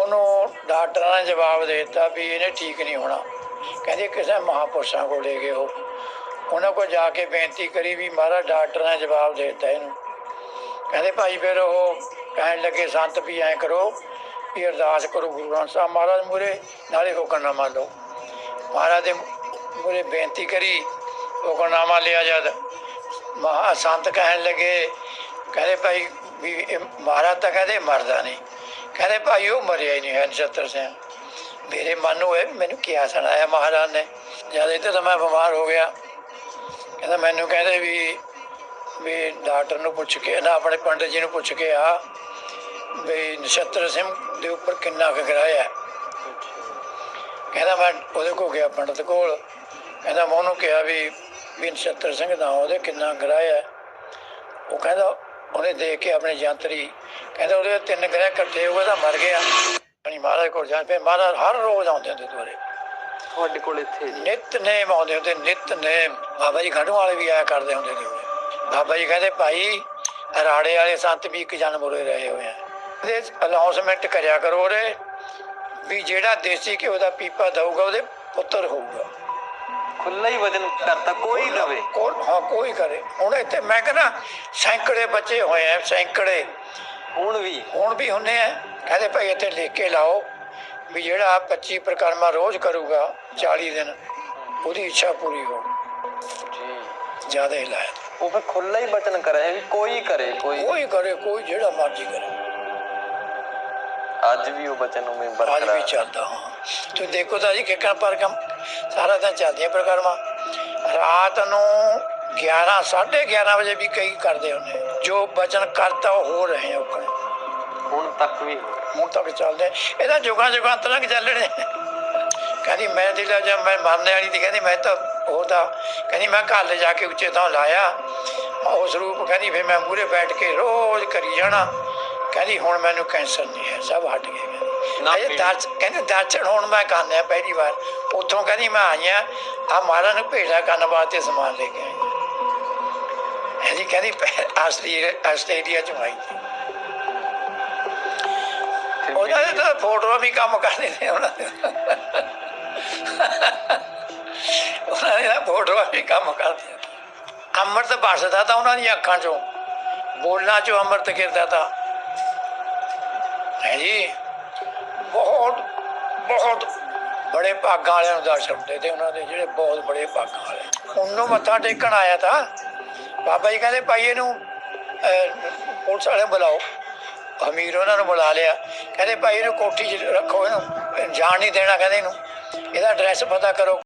ਉਹਨੂੰ ਡਾਕਟਰਾਂ ਨੇ ਜਵਾਬ ਦੇ ਦਿੱਤਾ ਵੀ ਇਹਨੇ ਠੀਕ ਨਹੀਂ ਹੋਣਾ। ਕਹਿੰਦੇ ਕਿਸੇ ਮਹਾਪੁਰਸ਼ਾਂ ਕੋਲ ਲੈ ਗਏ ਉਹ। ਉਹਨਾਂ ਕੋਲ ਜਾ ਕੇ ਬੇਨਤੀ ਕਰੀ ਵੀ ਮਹਾਰਾਜ ਡਾਕਟਰ ਨੇ ਜਵਾਬ ਦੇ ਦਿੱਤਾ ਇਹਨੂੰ। ਕਹਿੰਦੇ ਭਾਈ ਫਿਰ ਉਹ ਕਹਿਣ ਲੱਗੇ, ਸੰਤ ਵੀ ਐਂ ਕਰੋ ਵੀ ਅਰਦਾਸ ਕਰੋ ਗੁਰੂ ਗ੍ਰੰਥ ਸਾਹਿਬ ਮਹਾਰਾਜ ਮੂਰੇ ਨਾਲੇ ਹੁਕਮਨਾਮਾ ਲਓ। ਮਹਾਰਾਜ ਦੇ ਮੂਰੇ ਬੇਨਤੀ ਕਰੀ, ਹੁਕਮਨਾਮਾ ਲਿਆ ਜਦ। ਮਹਾ ਸੰਤ ਕਹਿਣ ਲੱਗੇ, ਕਹਿੰਦੇ ਭਾਈ ਵੀ ਇਹ ਮਹਾਰਾਜ ਤਾਂ ਕਹਿੰਦੇ ਮਰਦਾ ਨਹੀਂ। ਕਹਿੰਦੇ, ਭਾਈ, ਉਹ ਮਰਿਆ ਹੀ ਨਹੀਂ ਹੈ ਨਛੱਤਰ ਸਿੰਘ। ਮੇਰੇ ਮਨ ਨੂੰ ਇਹ ਮੈਨੂੰ ਕਿਹਾ ਸੁਣਾਇਆ ਮਹਾਰਾਜ ਨੇ। ਜਦ ਇੱਥੇ ਤਾਂ ਮੈਂ ਬਿਮਾਰ ਹੋ ਗਿਆ। ਕਹਿੰਦਾ, ਮੈਨੂੰ ਕਹਿੰਦੇ ਵੀ ਵੀ ਡਾਕਟਰ ਨੂੰ ਪੁੱਛ ਕੇ, ਨਾ ਆਪਣੇ ਪੰਡਿਤ ਜੀ ਨੂੰ ਪੁੱਛ ਕੇ ਆ, ਵੀ ਨਛੱਤਰ ਸਿੰਘ ਦੇ ਉੱਪਰ ਕਿੰਨਾ ਕੁ ਗਰਾਇਆ ਕਹਿੰਦਾ, ਮੈਂ ਉਹਦੇ ਕੋਲ ਗਿਆ ਪੰਡਿਤ ਕੋਲ। ਕਹਿੰਦਾ, ਮੈਂ ਉਹਨੂੰ ਕਿਹਾ ਵੀ ਵੀ ਨਛੱਤਰ ਸਿੰਘ ਦਾ ਉਹਦੇ ਕਿੰਨਾ ਗਰਾਇਆ ਉਹ ਕਹਿੰਦਾ, ਉਹਨੇ ਦੇਖ ਕੇ ਆਪਣੇ ਯੰਤਰੀ ਕਹਿੰਦਾ ਉਹਦੇ ਤਿੰਨ ਗ੍ਰਹਿ ਇਕੱਠੇ ਹੋ ਗਏ ਤਾਂ ਮਰ ਗਿਆ। ਆਪਣੀ ਮਹਾਰਾਜ ਕੋਲ ਜਾ ਪਏ ਮਹਾਰਾਜ ਹਰ ਰੋਜ਼ ਆਉਂਦੇ ਹੁੰਦੇ ਦੁਆਰੇ। ਤੁਹਾਡੇ ਕੋਲ ਇੱਥੇ ਜੀ। ਨਿਤ ਨੇਮ ਆਉਂਦੇ ਹੁੰਦੇ ਨਿਤ ਨੇਮ। ਬਾਬਾ ਜੀ ਖੰਡੂ ਵਾਲੇ ਵੀ ਆਇਆ ਕਰਦੇ ਹੁੰਦੇ ਨੇ। ਬਾਬਾ ਜੀ ਕਹਿੰਦੇ ਭਾਈ ਰਾੜੇ ਵਾਲੇ ਸੰਤ ਵੀ ਇੱਕ ਜਨਮ ਉਰੇ ਰਹੇ ਹੋਏ ਆ। ਇਹਦੇ ਅਨਾਉਂਸਮੈਂਟ ਕਰਿਆ ਕਰੋ ਉਰੇ ਵੀ ਜਿਹੜਾ ਦੇਸੀ ਘਿਓ ਦਾ ਪੀਪਾ ਦਊਗਾ ਉਹਦੇ ਪੁੱਤਰ ਹੋਊਗਾ। ਖੁੱਲਾ ਹੀ ਵਜਨ ਕਰਤਾ ਕੋਈ ਲਵੇ। ਕੋਲ ਹਾਂ ਕੋਈ ਕਰੇ। ਹੁਣ ਇੱਥੇ ਮੈਂ ਕਹਿੰਦਾ ਸੈਂਕੜੇ ਬੱਚੇ ਹੋਏ ਆ ਸੈਂਕੜੇ। ਹੁਣ ਵੀ ਹੁਣ ਵੀ ਹੁੰਨੇ ਆ। ਕਹਿੰਦੇ ਭਾਈ ਇੱਥੇ ਲਿਖ ਕੇ ਲਾਓ ਵੀ ਜਿਹੜਾ 25 ਪ੍ਰਕਰਮਾ ਰੋਜ਼ ਕਰੂਗਾ 40 ਦਿਨ ਉਹਦੀ ਇੱਛਾ ਪੂਰੀ ਹੋ ਜੀ। ਜ਼ਿਆਦਾ ਹੀ ਲਾਇਆ। ਉਹ ਫਿਰ ਖੁੱਲਾ ਹੀ ਬਚਨ ਕਰੇ ਵੀ ਕੋਈ ਕਰੇ ਕੋਈ ਕੋਈ ਕਰੇ ਕੋਈ ਜਿਹੜਾ ਮਰਜ਼ੀ ਕਰੇ। ਅੱਜ ਵੀ ਉਹ ਬਚਨ ਉਵੇਂ ਅੱਜ ਵੀ ਬਰਕਰਾਰ ਚੱਲਦਾ ਹਾਂ। ਤੁਸੀਂ ਦੇਖੋ ਤਾਂ ਜੀ ਕਿੱਕਣ ਪਰ ਕੰਮ ਸਾਰਾ ਦਿਨ ਚੱਲਦੀਆਂ ਪ੍ਰਕਰਮਾਂ। ਰਾਤ ਨੂੰ 11 11:30 ਵਜੇ ਵੀ ਕਈ ਕਰਦੇ ਹੁੰਦੇ ਜੋ ਬਚਨ ਕਰਤਾ ਉਹ ਹੋ ਰਹੇ ਆ ਉਕਣੇ ਹੁਣ ਤੱਕ ਵੀ ਹੋ। ਹੁਣ ਤੱਕ ਚੱਲਦੇ। ਇਹਦਾ ਜੁਗਾਂ ਜੁਗਾਂ ਤੱਕ ਚੱਲਣੇ ਕਹਿੰਦੀ ਮੈਂ ਦਿਲਾ ਜਦ ਮੈਂ ਮਰਨੇ ਵਾਲੀ ਦੀ ਕਹਿੰਦੀ ਮੈਂ ਤਾਂ ਉਹ ਤਾਂ ਕਹਿੰਦੀ ਮੈਂ ਘਰ ਲੈ ਜਾ ਕੇ ਉੱਚੇ ਤਾਂ ਲਾਇਆ। ਉਸ ਰੂਪ ਕਹਿੰਦੀ ਫਿਰ ਮੈਂ ਮੂਰੇ ਬੈਠ ਕੇ ਰੋਜ਼ ਕਰੀ ਜਾਣਾ। ਕਹਿੰਦੀ ਹੁਣ ਮੈਨੂੰ ਕੈਂਸਰ ਨਹੀਂ ਹੈ ਸਭ ਹਟ ਕਹਿੰਦੀ ਅਜੇ ਦਰਸ ਕਹਿੰਦੀ ਦਰਸ਼ਨ ਹੁਣ ਮੈਂ ਕਰਨਿਆ ਪਹਿਲੀ ਵਾਰ। ਉੱਥੋਂ ਕਹਿੰਦੀ ਮੈਂ ਆਈਆਂ ਆ ਮਹਾਰਾਜ ਨੂੰ ਭੇਜਾ ਕਰਨ ਵਾਸਤੇ ਸਮਾਨ ਲੈ ਕੇ ਆਈ ਇਹਦੀ ਕਹਿੰਦੀ ਆਸਟ੍ਰੇਲੀਆ ਚ ਆਈ ਸੀ। ਉਹਨਾਂ ਦੇ ਤਾਂ ਫੋਟੋਆਂ ਵੀ ਕੰਮ ਕਰਦੇ ਨੇ ਉਹਨਾਂ ਦੇ ਉਹਨਾਂ ਦੇ ਤਾਂ ਫੋਟੋਆਂ ਵੀ ਕੰਮ ਕਰਦੇ। ਅੰਮ੍ਰਿਤ ਬਸਦਾ ਤਾਂ ਉਹਨਾਂ ਦੀਆਂ ਅੱਖਾਂ ਚੋਂ ਬੋਲਣਾ ਚੋਂ ਅੰਮ੍ਰਿਤ ਗਿਰਦਾ ਤਾਂ। ਹੈ ਜੀ? ਬਹੁਤ ਬਹੁਤ ਬੜੇ ਭਾਗਾਂ ਵਾਲਿਆਂ ਨੂੰ ਦਰਸ਼ਨ ਤੇ ਉਹਨਾਂ ਦੇ ਜਿਹੜੇ ਬਹੁਤ ਬੜੇ ਭਾਗਾਂ ਵਾਲੇ। ਉਹਨੂੰ ਮੱਥਾ ਟੇਕਣ ਆਇਆ ਤਾਂ ਬਾਬਾ ਜੀ ਕਹਿੰਦੇ ਭਾਈ ਇਹਨੂੰ ਪੁਲਿਸ ਵਾਲੇ ਬੁਲਾਓ। ਅਮੀਰ ਉਹਨਾਂ ਨੂੰ ਬੁਲਾ ਲਿਆ। ਕਹਿੰਦੇ ਭਾਈ ਇਹਨੂੰ ਕੋਠੀ 'ਚ ਰੱਖੋ ਇਹਨੂੰ। ਜਾਣ ਨਹੀਂ ਦੇਣਾ ਕਹਿੰਦੇ ਇਹਨੂੰ। ਇਹਦਾ ਐਡਰੈਸ ਪਤਾ ਕਰੋ।